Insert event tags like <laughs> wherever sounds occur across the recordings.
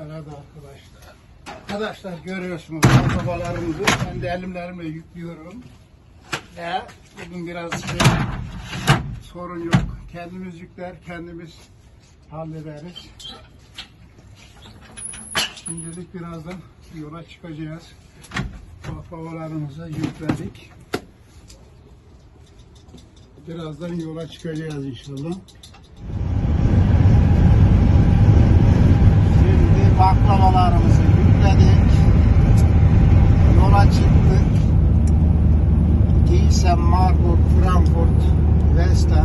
Evet arkadaşlar. Arkadaşlar görüyorsunuz babalarımızı ben de elimlerimle yüklüyorum. Ve bugün biraz şey, sorun yok. Kendimiz yükler, kendimiz hallederiz. Şimdilik birazdan yola çıkacağız. Babalarımızı yükledik. Birazdan yola çıkacağız inşallah. Şimdi baklavalarımızı yükledik. Yola çıktık. Giysen, Marburg, Frankfurt, Wester.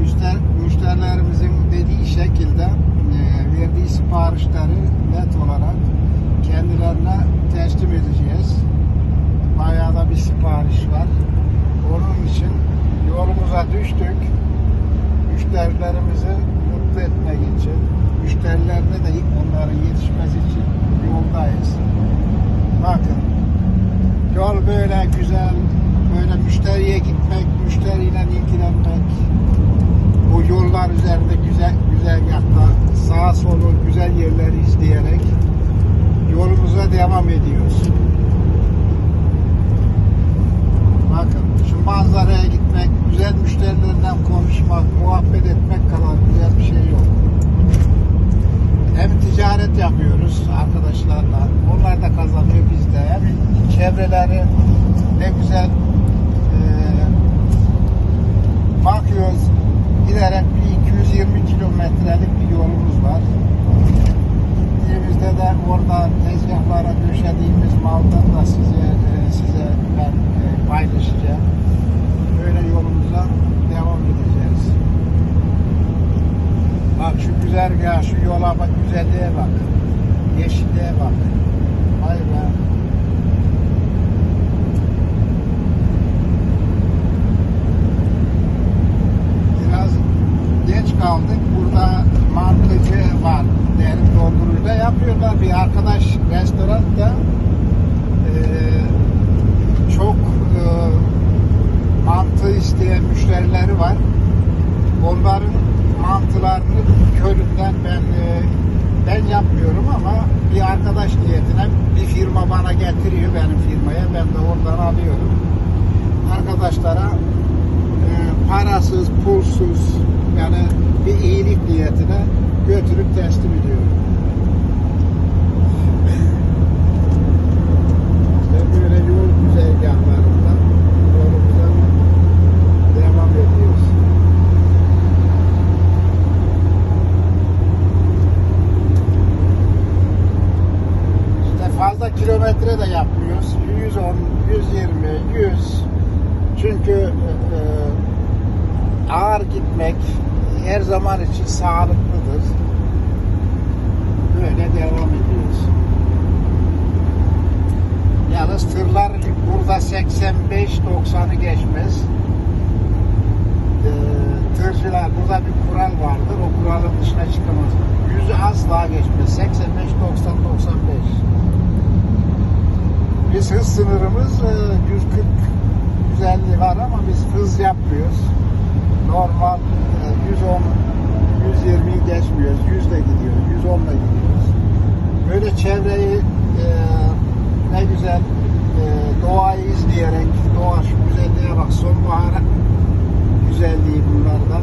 Müşter, müşterilerimizin dediği şekilde e, verdiği siparişleri net olarak kendilerine teslim edeceğiz. Bayağı da bir sipariş var. Onun için yolumuza düştük. Müşterilerimizi mutlu etmek için, müşterilerine de onların yetişmesi için yoldayız. Bakın, yol böyle güzel, böyle müşteriye gitmek, müşteriyle ilgilenmek, bu yollar üzerinde güzel güzel yakta sağa solu güzel yerleri izleyerek yolumuza devam ediyoruz. Bakın şu manzaraya gitmek, güzel müşterilerden konuşmak, muhabbet etmek kadar güzel bir şey yok. Hem ticaret yapıyoruz arkadaşlarla, onlar da kazanıyor biz de. Hem çevreleri ne güzel eee bakıyoruz giderek bir 220 kilometrelik bir yolumuz var. Gittiğimizde de orada tezgahlara döşediğimiz maldan da size e, size ben e, paylaşacağım. Böyle yolumuza devam edeceğiz. Bak şu güzergah, şu yola bak, güzelliğe bak. Yeşilliğe bak. Vay be. biraz geç kaldık. Burada mantıcı var. Derin dondurucuda yapıyorlar. Bir arkadaş restoranda eee, çok eee, mantı isteyen müşterileri var. Onların mantılarını köründen ben eee, ben yapmıyorum ama bir arkadaş niyetine bir firma bana getiriyor benim firmaya. Ben de oradan alıyorum. Arkadaşlara e, parasız, pulsuz yani bir iyilik niyetine götürüp teslim ediyorum. İşte böyle yol güzergahlarında yolumuza devam ediyoruz. İşte fazla kilometre de yapmıyoruz. 110, 120, 100 çünkü e, ağır gitmek her zaman için sağlıklıdır. Böyle devam ediyoruz. Yalnız tırlar burada 85-90'ı geçmez. E, tırcılar burada bir kural vardır. O kuralın dışına çıkamaz. Yüzü asla geçmez. 85-90-95. Biz hız sınırımız e, 140 150 var ama biz hız yapmıyoruz. Normal e, 110 120'yi geçmiyoruz. 100 ile gidiyoruz. 110 ile gidiyoruz. Böyle çevreyi e, ne güzel e, doğayı izleyerek doğa şu güzelliğe bak sonbahar güzelliği bunlarda.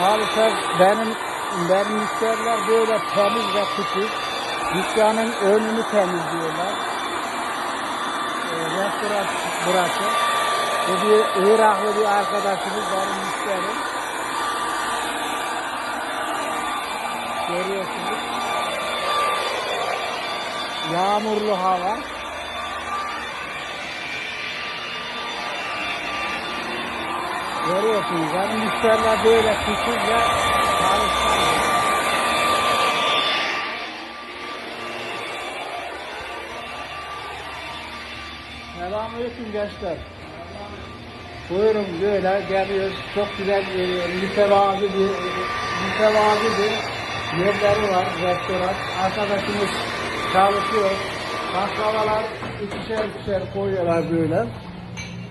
Maalesef benim benim müşteriler böyle temiz ve küçük. Dükkanın önünü temizliyorlar. Restoran burası. Bu bir Iraklı bir arkadaşımız benim müşterim. Görüyorsunuz. Yağmurlu hava. Görüyorsunuz benim müşteriler böyle küçük ve Selamünaleyküm gençler. Buyurun böyle geliyoruz. Çok güzel geliyor. Mütevazi bir, mütevazi bir yerleri var. Restoran. Arkadaşımız çalışıyor. Baklavalar ikişer ikişer koyuyorlar böyle.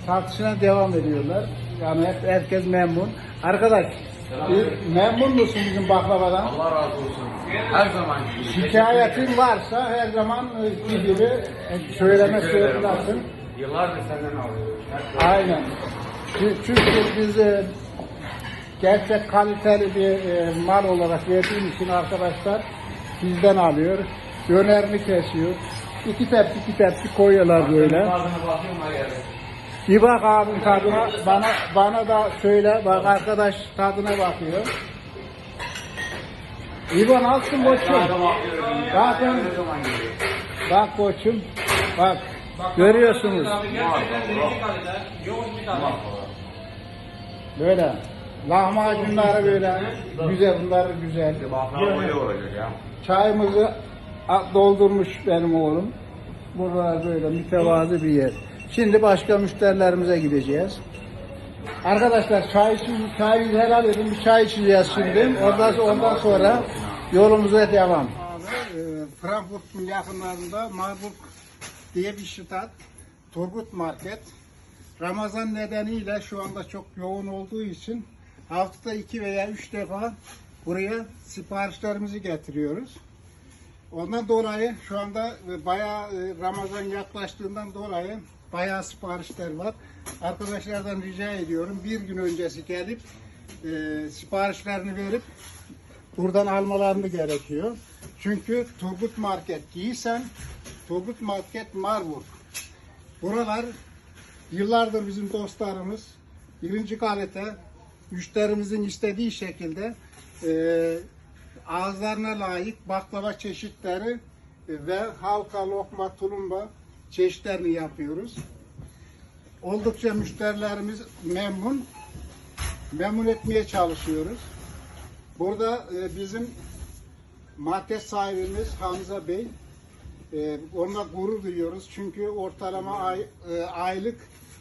Satışına devam ediyorlar. Yani hep herkes memnun. Arkadaş, e, memnun musun bizim baklavadan? Allah razı olsun. Her zaman gibi. Şikayetin varsa her zaman e, gibi söyleme zorundasın. Yıllardır senden alıyoruz. Aynen. Çü- Çünkü biz e, gerçek kaliteli bir e, mal olarak verdiğim için arkadaşlar bizden alıyor. Dönerini kesiyor. İki tepsi iki tepsi koyuyorlar böyle. Bir bak abim tadına, bana bana da söyle, bak arkadaş tadına bakıyor. İbo nasılsın koçum? Geliyor? Bak koçum, bak görüyorsunuz böyle. Lahmacunları böyle güzel, bunlar güzel. Çayımızı doldurmuş benim oğlum. Burada böyle mütevazı bir yer. Şimdi başka müşterilerimize gideceğiz. Arkadaşlar çay için çayı helal edin. Bir çay içeceğiz şimdi. Ondan, ondan sonra yolumuza devam. Abi, e, Frankfurt'un yakınlarında Marburg diye bir ştat. Turgut Market. Ramazan nedeniyle şu anda çok yoğun olduğu için haftada iki veya üç defa buraya siparişlerimizi getiriyoruz. Ondan dolayı şu anda e, bayağı e, Ramazan yaklaştığından dolayı bayağı siparişler var. Arkadaşlardan rica ediyorum bir gün öncesi gelip e, siparişlerini verip buradan almalarını gerekiyor. Çünkü Turgut Market giysen Turgut Market Marburg. Buralar yıllardır bizim dostlarımız birinci kalite müşterimizin istediği şekilde e, ağızlarına layık baklava çeşitleri e, ve halka, lokma, tulumba çeşitlerini yapıyoruz. Oldukça müşterilerimiz memnun. Memnun etmeye çalışıyoruz. Burada e, bizim market sahibimiz Hamza Bey. E, onunla gurur duyuyoruz. Çünkü ortalama ay, e, aylık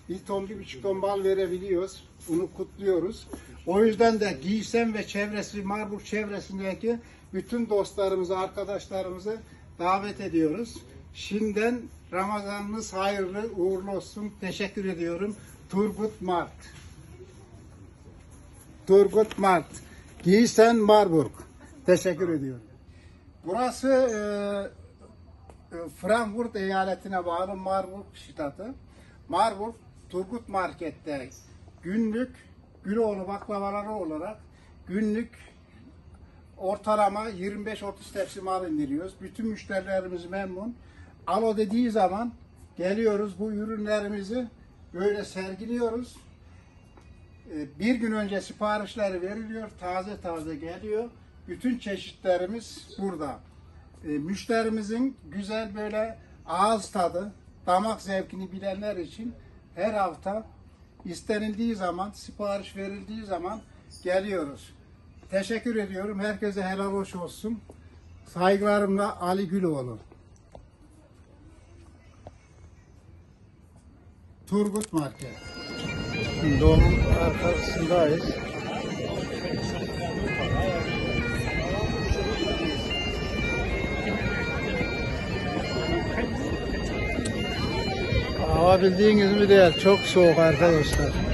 bir ton, bir buçuk ton bal verebiliyoruz. Bunu kutluyoruz. O yüzden de Giysem ve çevresi, Marburg çevresindeki bütün dostlarımızı, arkadaşlarımızı davet ediyoruz. Şimdiden Ramazanınız hayırlı, uğurlu olsun. Teşekkür ediyorum. Turgut Mart. Turgut Mart. Giysen Marburg. Teşekkür ediyorum. Burası e, e, Frankfurt eyaletine bağlı Marburg ştatı. Marburg Turgut Market'te günlük Güloğlu baklavaları olarak günlük ortalama 25-30 tepsi mal indiriyoruz. Bütün müşterilerimiz memnun. Alo dediği zaman geliyoruz bu ürünlerimizi böyle sergiliyoruz. Ee, Bir gün önce siparişleri veriliyor, taze taze geliyor. Bütün çeşitlerimiz burada. Ee, Müşterimizin güzel böyle ağız tadı, damak zevkini bilenler için her hafta istenildiği zaman, sipariş verildiği zaman geliyoruz. Teşekkür ediyorum. Herkese helal hoş olsun. Saygılarımla Ali Güloğlu. Turgut Market. Onun arkasındayız. Hava bildiğiniz gibi değil, çok soğuk arkadaşlar.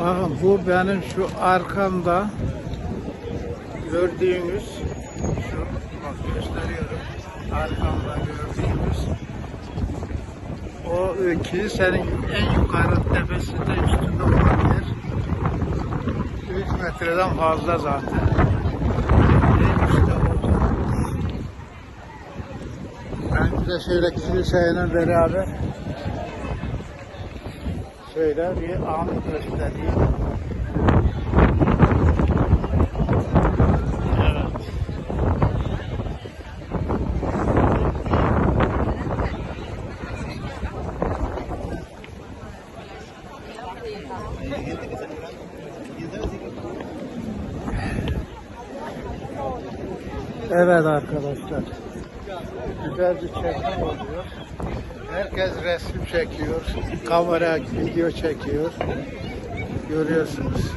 Bakın bu benim şu arkamda gördüğünüz şu bak gösteriyorum. Arkamda gördüğünüz o e, kilisenin en yukarı tepesinde üstünde olan yer 3 metreden fazla zaten. Ben size şöyle kiliseyle beraber şöyle bir an göstereyim. Evet. Arkadaşlar. Güzel bir çekim oluyor. Herkes resim çekiyor. Kamera video çekiyor. Görüyorsunuz.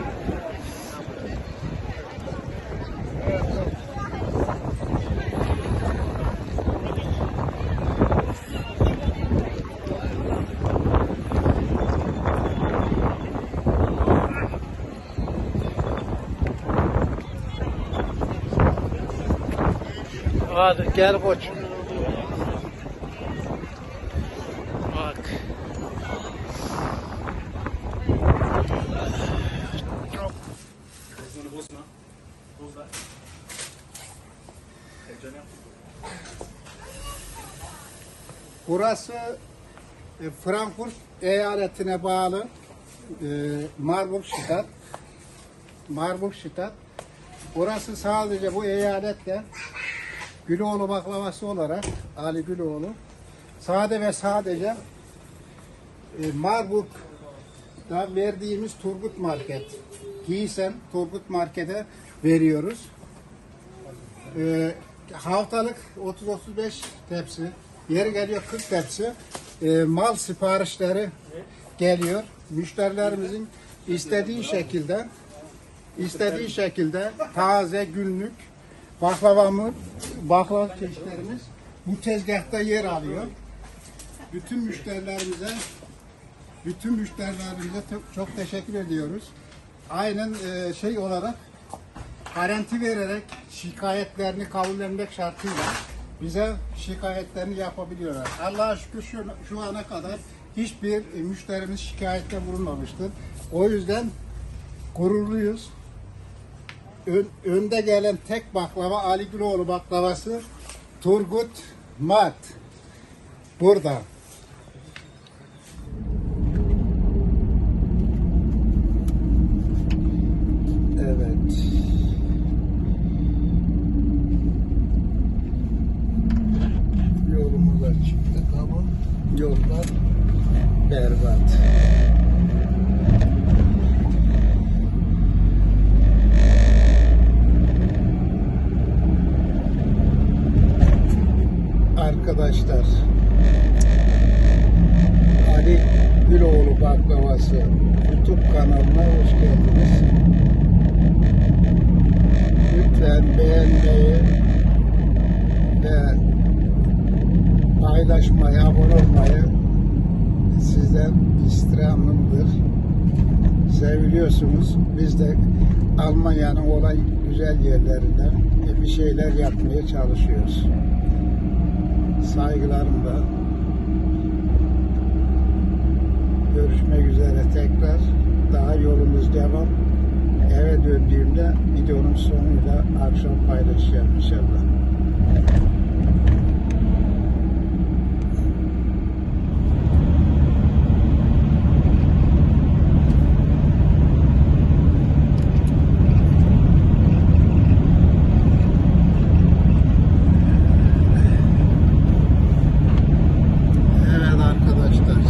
Hadi gel koçum. Burası e, Frankfurt eyaletine bağlı e, Marburgstadt. Marburgstadt. Burası sadece bu eyalette Güloğlu baklavası olarak Ali Güloğlu sade ve sadece e, Marburg'da verdiğimiz Turgut Market Giysen Turgut Market'e veriyoruz. E, haftalık 30-35 tepsi yeri geliyor 40 tepsi e, mal siparişleri geliyor. Müşterilerimizin istediği şekilde istediği şekilde taze günlük baklavamı, baklava çeşitlerimiz bu tezgahta yer alıyor. Bütün müşterilerimize bütün müşterilerimize te- çok teşekkür ediyoruz. Aynen e, şey olarak garanti vererek şikayetlerini kabullenmek şartıyla bize şikayetlerini yapabiliyorlar. Allah'a şükür şu, şu ana kadar hiçbir e, müşterimiz şikayette bulunmamıştır. O yüzden gururluyuz. Ön- önde gelen tek baklava Ali Güloğlu baklavası Turgut Mat. Burada. Evet. Yolumuza çıktık ama yollar berbat. Arkadaşlar Ali Güloğlu baklavası YouTube kanalına hoş geldiniz. Lütfen beğenmeyi ve paylaşmayı, abone olmayı sizden istirhamımdır. Seviliyorsunuz. Biz de Almanya'nın olay güzel yerlerinden bir şeyler yapmaya çalışıyoruz. Saygılarımla görüşmek üzere tekrar. Daha yolumuz devam. Eve döndüğümde videonun sonuyla akşam paylaşacağım inşallah. Evet arkadaşlar.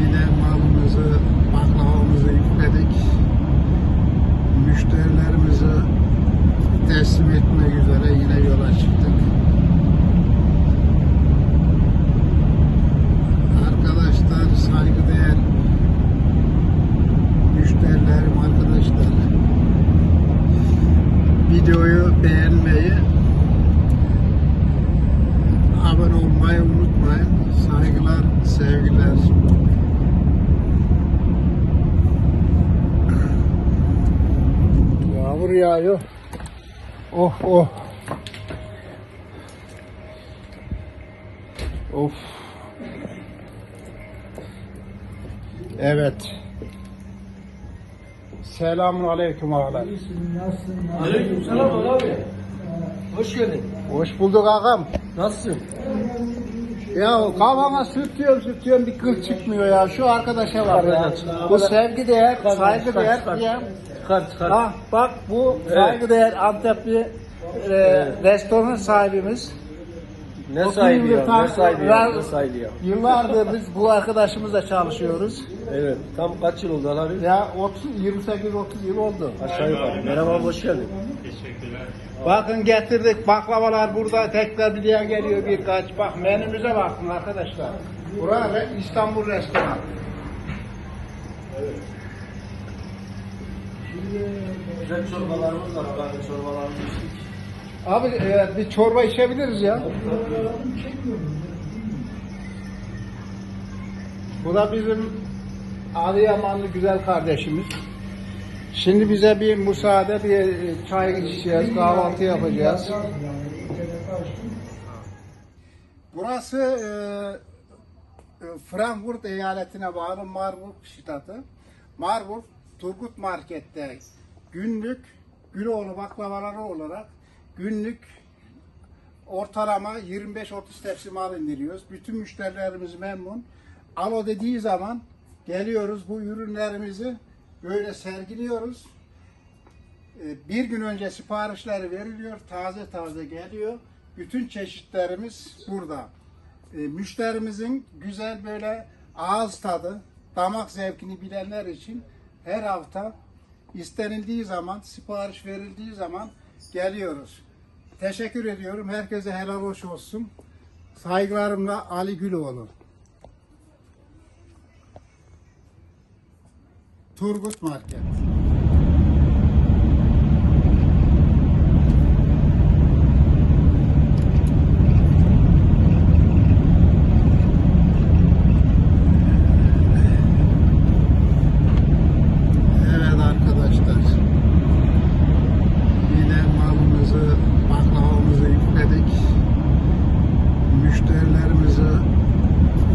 Yine malımızı, baklavamızı yükledik. Müşterilerimize teslim etmek üzere yine yola çıktık. Arkadaşlar saygıdeğer müşterilerim arkadaşlar videoyu beğenmeyi abone olmayı unutmayın. Saygılar, sevgiler. Yağmur yağıyor. Oh oh. Of. Evet. Selamun aleyküm ağalar. Aleykümselam abi. Hoş geldin. Hoş bulduk ağam. Nasılsın? Ya kafama sürtüyorum sürtüyorum bir kıl çıkmıyor ya. Şu arkadaşa bak ya. Bu sevgi değer, saygı değer ya. Çıkar çıkar. Ha bak bu saygı değer Antepli e, restoran sahibimiz. ne sahibi ya? tam- Ne sahibi ya? Ne sahibi ya? Yıllardır biz bu arkadaşımızla çalışıyoruz. Evet. Tam kaç yıl oldu abi? Ya 30 28 30 yıl oldu. Aşağı yukarı. Merhaba hoş geldin. Bakın getirdik baklavalar burada tekrar bir diye geliyor birkaç. Bak menümüze bakın arkadaşlar. Burası İstanbul restoran. Güzel çorbalarımız var. Bakın çorbalarımız içtik. Abi e, bir çorba içebiliriz ya. Bu da bizim Adıyamanlı güzel kardeşimiz. Şimdi bize bir müsaade, bir e, çay içeceğiz, kahvaltı yapacağız. Burası e, Frankfurt eyaletine bağlı Marburg ştatı. Marburg Turgut Market'te günlük Güloğlu baklavaları olarak günlük ortalama 25-30 tepsi mal indiriyoruz. Bütün müşterilerimiz memnun. Alo dediği zaman geliyoruz bu ürünlerimizi böyle sergiliyoruz. Ee, Bir gün önce siparişleri veriliyor, taze taze geliyor. Bütün çeşitlerimiz burada. Ee, Müşterimizin güzel böyle ağız tadı, damak zevkini bilenler için her hafta istenildiği zaman, sipariş verildiği zaman geliyoruz. Teşekkür ediyorum. Herkese helal hoş olsun. Saygılarımla Ali Güloğlu. Turgut Market. Evet arkadaşlar. Yine malımızı, baklavamızı yükledik. Müşterilerimizi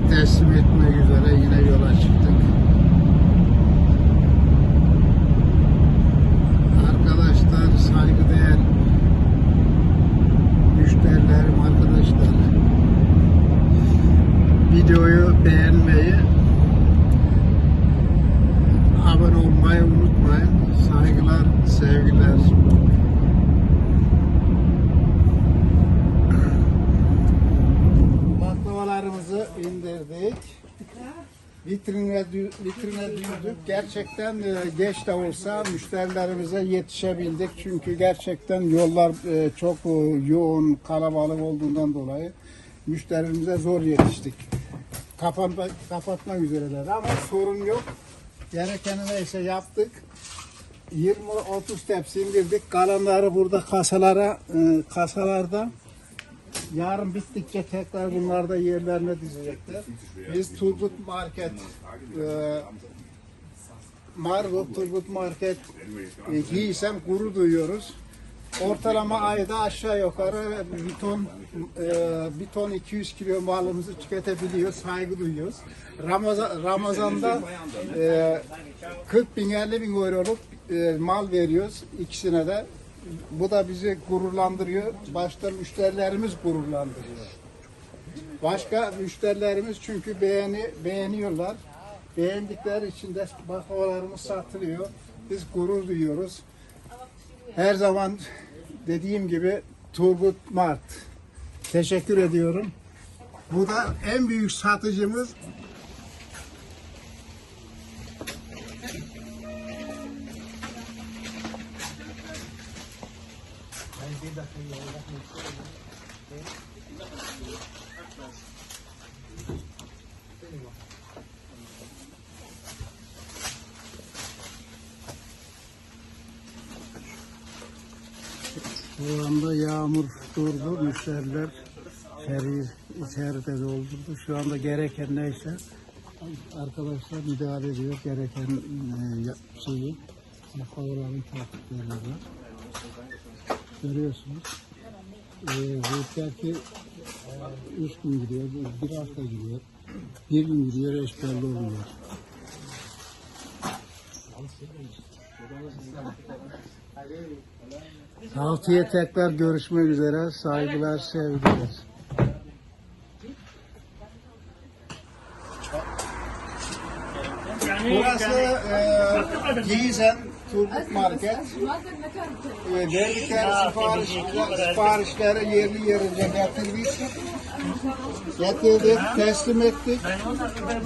teslim etmek üzere yine yola çıktık. Arkadaşlar, saygıdeğer müşterilerim, arkadaşlar. Videoyu beğenmeyi, abone olmayı unutmayın. Saygılar, sevgiler. Baklavalarımızı indirdik. Vitrine, dü- vitrine dürdük. Gerçekten e, geç de olsa müşterilerimize yetişebildik. Çünkü gerçekten yollar e, çok e, yoğun, kalabalık olduğundan dolayı müşterimize zor yetiştik. Kapanma, kapatmak üzereler ama sorun yok. Gerekeni neyse yaptık. 20-30 tepsi indirdik. Kalanları burada kasalara, kasalarda Yarın bittikçe tekrar bunlar da yerlerine dizecekler. Biz Turgut Market e, Marburg Turgut Market e, giysem gurur duyuyoruz. Ortalama ayda aşağı yukarı bir ton e, bir ton 200 kilo malımızı tüketebiliyoruz. Saygı duyuyoruz. Ramazan, Ramazan'da e, 40 bin 50 bin euroluk e, mal veriyoruz ikisine de. Bu da bizi gururlandırıyor. Başta müşterilerimiz gururlandırıyor. Başka müşterilerimiz çünkü beğeni beğeniyorlar. Beğendikleri için de baklavalarımız satılıyor. Biz gurur duyuyoruz. Her zaman dediğim gibi Turgut Mart. Teşekkür ediyorum. Bu da en büyük satıcımız Şu anda yağmur durdu. Müşteriler içeri, içeride doldurdu. Şu anda gereken neyse arkadaşlar müdahale ediyor. Gereken e, şeyi havaların takipleri var. Görüyorsunuz. E, belki e, üç gün gidiyor, bir hafta gidiyor. Bir gün gidiyor, hiç belli olmuyor. Haftaya tekrar görüşmek üzere. Saygılar, sevgiler. Burası e, Gizen Turgut Market. E, verdikleri siparişleri, siparişleri yerli yerince getirdik. Getirdik, teslim ettik.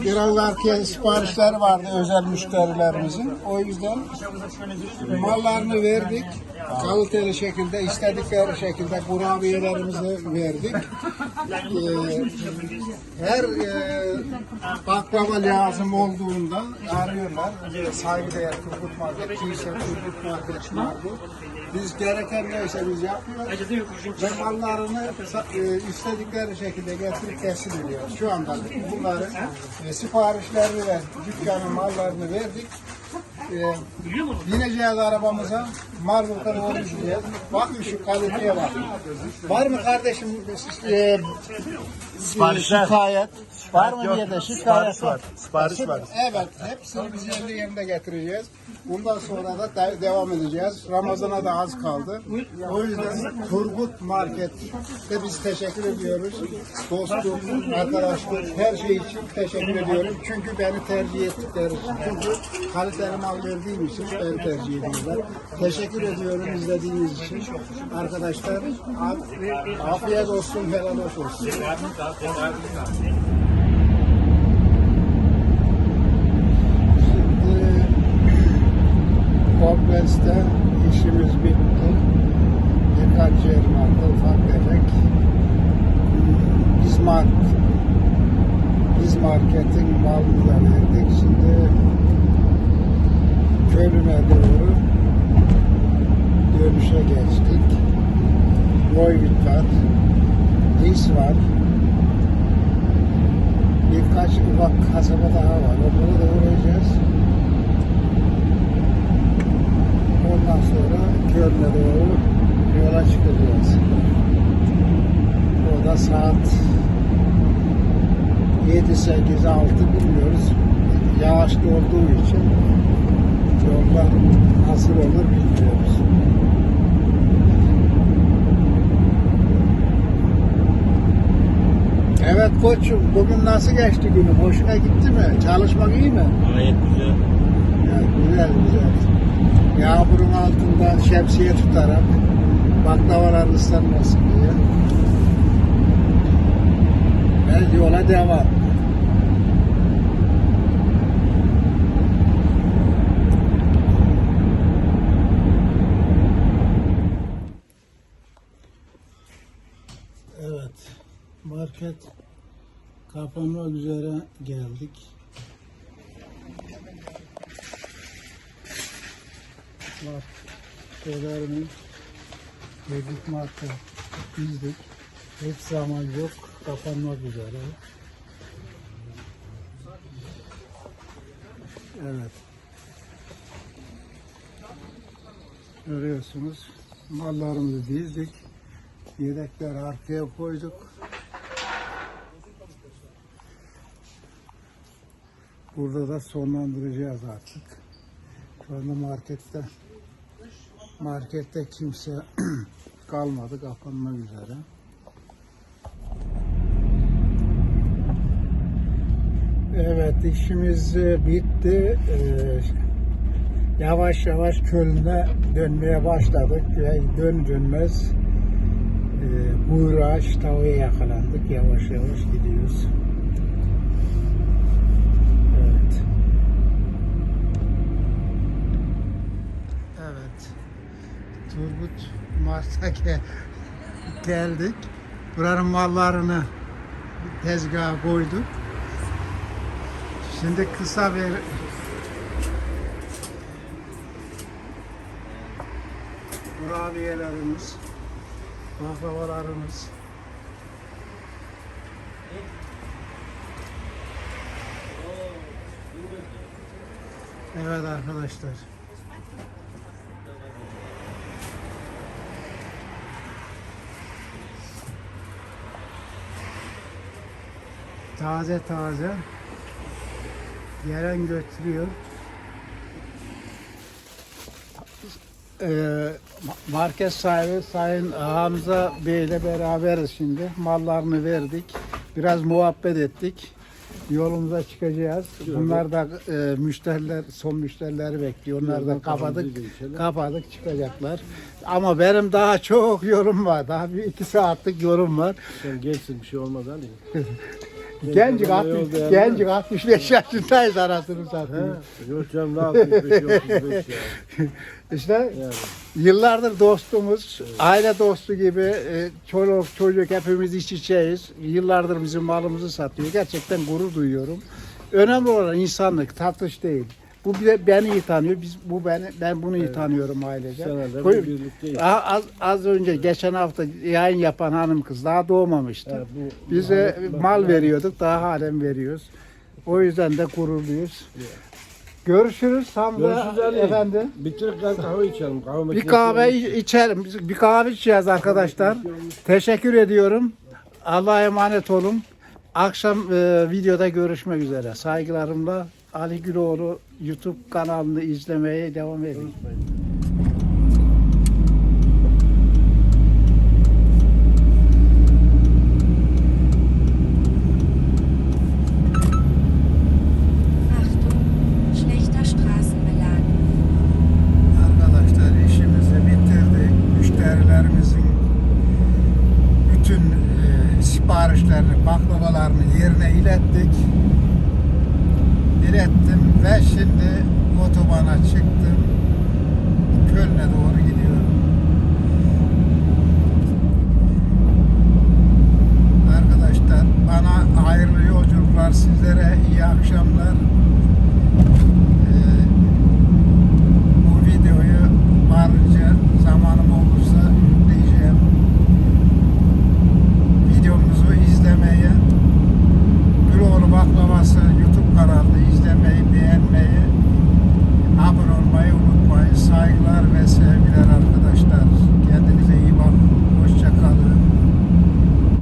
Biraz arkaya siparişler vardı özel müşterilerimizin. O yüzden mallarını verdik. Kaliteli şekilde istedikleri şekilde kurabiyelerimizi verdik. Ee, her e, baklava lazım olduğunda arıyorlar. Saygıdeğer Turgut Market, Kilise Turgut Market vardı. Biz gereken neyse biz yapıyoruz. Ve mallarını e, istedikleri şekilde getirip teslim ediyoruz. Şu anda bunları e, siparişlerini ve dükkanın mallarını verdik. Ee, bineceğiz arabamıza. Marburg'a doğru gideceğiz. Bakın şu kaliteye bak. Var mı kardeşim e, Siparişler. şikayet? Var mı diye de şikayet Sipariş var. Sipariş var. Evet, hepsini biz yerli yerine getireceğiz. Bundan sonra da de- devam edeceğiz. Ramazana da az kaldı. O yüzden Turgut Market'te biz teşekkür ediyoruz. Dostluk, arkadaşlık, her şey için teşekkür ediyorum. Çünkü beni tercih ettikleri için. Çünkü kaliteli mal verdiğim için beni tercih ediyorlar. Teşekkür ediyorum izlediğiniz için. Arkadaşlar af- afiyet olsun, helal olsun. Şimdi komplekste işimiz bitti. Birkaç yer vardı ufak tefek. Biz, mark, biz marketin malını da verdik. Şimdi Kölün'e doğru dönüşe geçtik. Boyvit var. Dis var. Birkaç ufak kasaba daha var. Onlara da uğrayacağız. Ondan sonra Köln'e doğru yola çıkacağız. O da saat 7, 8, 6 bilmiyoruz. Yağışlı olduğu için yollar nasıl olur bilmiyoruz. Evet koçum bugün nasıl geçti günü? Hoşuna gitti mi? Çalışmak iyi mi? Gayet güzel. Ya, güzel güzel. Yağmurun altında şemsiye tutarak baklavalar ıslanmasın diye. Ve yola devam. Evet, market kapanmak üzere geldik. Bak, şeylerimiz dedik marka bizdik. Hiç zaman yok, kapanmak üzere. Evet. Görüyorsunuz, mallarımızı dizdik. Yedekler arkaya koyduk. Burada da sonlandıracağız artık. Şu anda markette markette kimse <clears throat> kalmadı kapanmak üzere. Evet işimiz e, bitti. Ee, yavaş yavaş Köln'e dönmeye başladık dön dönmez e, Buğraş tavaya yakalandık. Yavaş yavaş gidiyoruz. Evet. Evet. Turgut Mars'a gel- geldik. Buranın mallarını tezgaha koyduk. Şimdi kısa bir kurabiyelerimiz, baklavalarımız. Evet arkadaşlar. Taze taze. Gelen götürüyor. Ee, market sahibi Sayın Hamza Bey ile beraberiz şimdi. Mallarını verdik. Biraz muhabbet ettik. Yolumuza çıkacağız. Bunlar da e, müşteriler, son müşterileri bekliyor. Onlar da kapadık, kapadık çıkacaklar. Ama benim daha çok yorum var. Daha bir iki saatlik yorum var. Sen gençsin bir şey olmaz Ali. <laughs> Gencik, Ne 60, oldu yani? gencik 65 yaşındayız arasını satayım. Yok canım ne 65 35 ya. <laughs> İşte Yani. yıllardır dostumuz, aile dostu gibi e, çoluk çocuk hepimiz iç içeyiz. Yıllardır bizim malımızı satıyor. Gerçekten gurur duyuyorum. Önemli olan insanlık, tartış değil. Bu bir beni iyi tanıyor. Biz bu beni ben bunu iyi tanıyorum ailece. Seneler Bu- birlikteyiz. A- Az, az önce geçen hafta yayın yapan hanım kız daha doğmamıştı. He, bu- Bize mal veriyorduk, daha halen veriyoruz. O yüzden de gururluyuz. Görüşürüz tam da Görüşürüz Ali. efendim. Bitir kahve kahve içelim. Kahve Bir makinesi kahve iç- içelim. Biz Bir kahve içeceğiz arkadaşlar. Teşekkür ediyorum. Allah'a emanet olun. Akşam e, videoda görüşmek üzere. Saygılarımla Ali Güloğlu YouTube kanalını izlemeye devam edin. Bütün e, siparişlerini, baklavalarını yerine ilettik. İlettim ve şimdi otobana çıktım. Köln'e doğru gidiyorum.